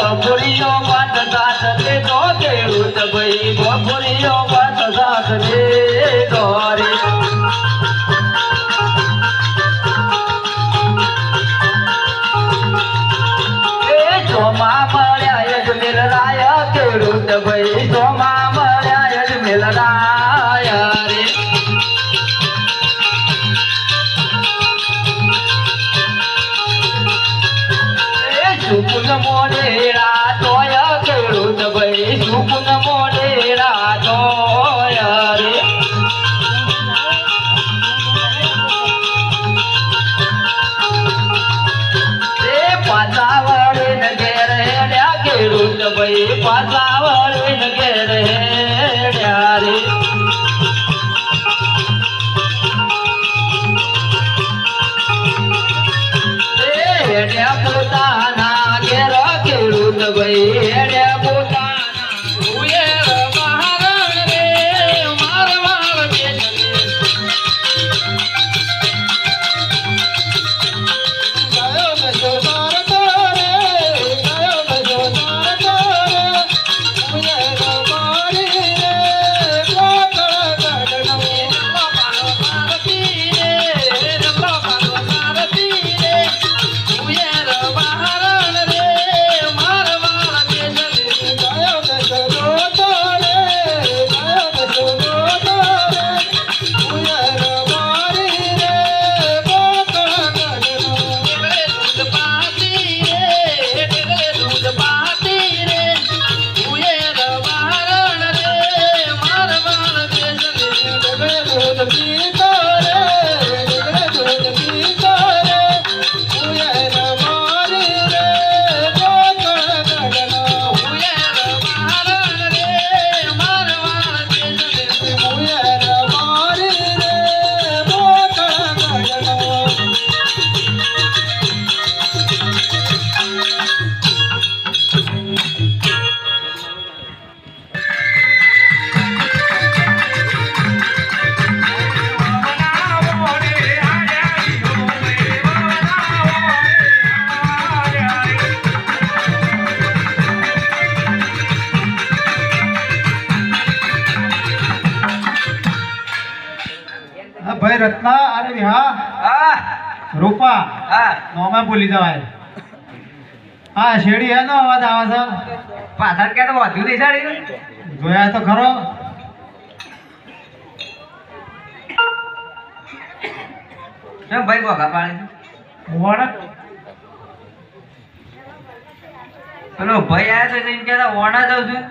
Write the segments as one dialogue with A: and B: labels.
A: બપોરીઓ વાત સાથ લેજો ખેડૂત ભાઈ બપોરીઓ વાત સાથ લેજો રે. એ સુકુન
B: રત્ના અરે વિહા રૂપા. નોમે ભૂલી જવાય. હા શેરડી એનો અવાજ આવે છે?
A: પાછળ કે તો વધુ નહીં સાડી
B: જોયા તો ખરો.
A: કેમ ભાઈ બોગા પાણી
B: વણ
A: પેલો ભાઈ આયા તો એમ કહેતા ઓણા જાઉં છું.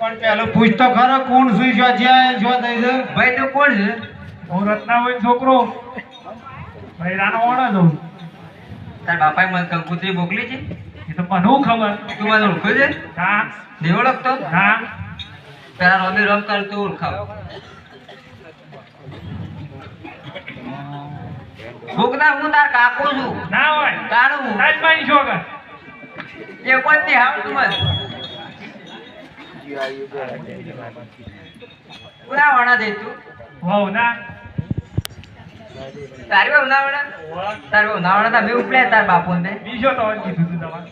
B: પણ પેલો પૂછ તો ખરો કોણ સુઈ છો જ્યાં જો દઈ
A: ભાઈ તો કોણ છે?
B: હું રત્ના હોય છોકરો. ભાઈ રાનો વણ દઉં
A: તાર બાપાએ મને કંકુતરી મોકલી છે?
B: એ તો હું ખબર?
A: તું મને ઓળખ્યો છે?
B: હા.
A: નહીં ઓળખતો?
B: હા.
A: પેલા રમી રમ કર તું ઓળખાવ. ભૂખના હું તાર કાકો છું.
B: ના હોય.
A: તારું
B: રાજમાની છોકર
A: એ કોઈ નહીં તું મને. ઉના વણા દે તું.
B: હોવ ના.
A: તારી ઉનાવણા તારી ઉનાવણા તમે ઉપડ્યા તાર બાપુ ને
B: બીજો તો કીધું તું તમારે.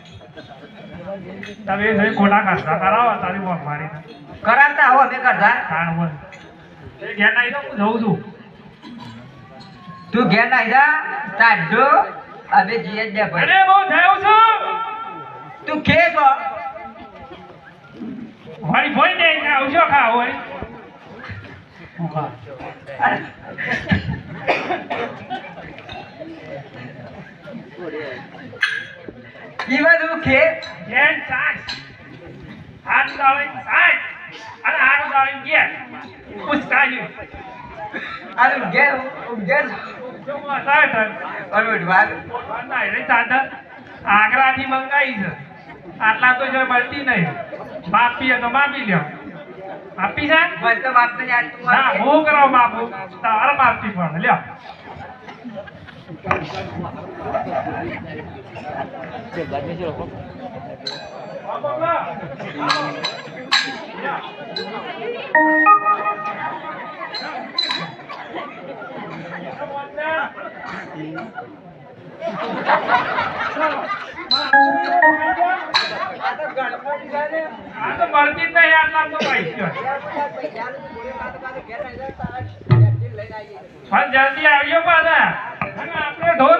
B: તમે જોઈ ખોટા કાઢતા કરાવો તારી વોક મારી
A: કરાવતા હો અમે કરતા.
B: તાણ બોલ. એ ઘેર દો હું જઉં છું.
A: તું ઘેર નાઈ જા તાડો અમે જીએ જ બે ભાઈ.
B: અરે બહુ થયું છું.
A: તું કે
B: વળી ભોઈ દે ને આવજો ખા હોય. હું ખા?
A: બધું ખે
B: જેન સાત. હાથ ગાળીને સાત. અને હાથ ગાળીને ઘેર. પુસ્કાયું
A: આનું ઘેર ઘેર.
B: જો
A: વાત
B: ના એટલે સાત આગ્રાથી મંગાવી છે. આટલા તો જો મળતી નહીં. માપી તો માફી લ્યો. આપી છે? હા હું કરાવ બાપુ? તારા માપી પણ. લ્યો. બાપુ, તો જ આટલા તો પૈસા પણ જલ્દી આવજો પાછા. ઢોર આપણે ઢોલ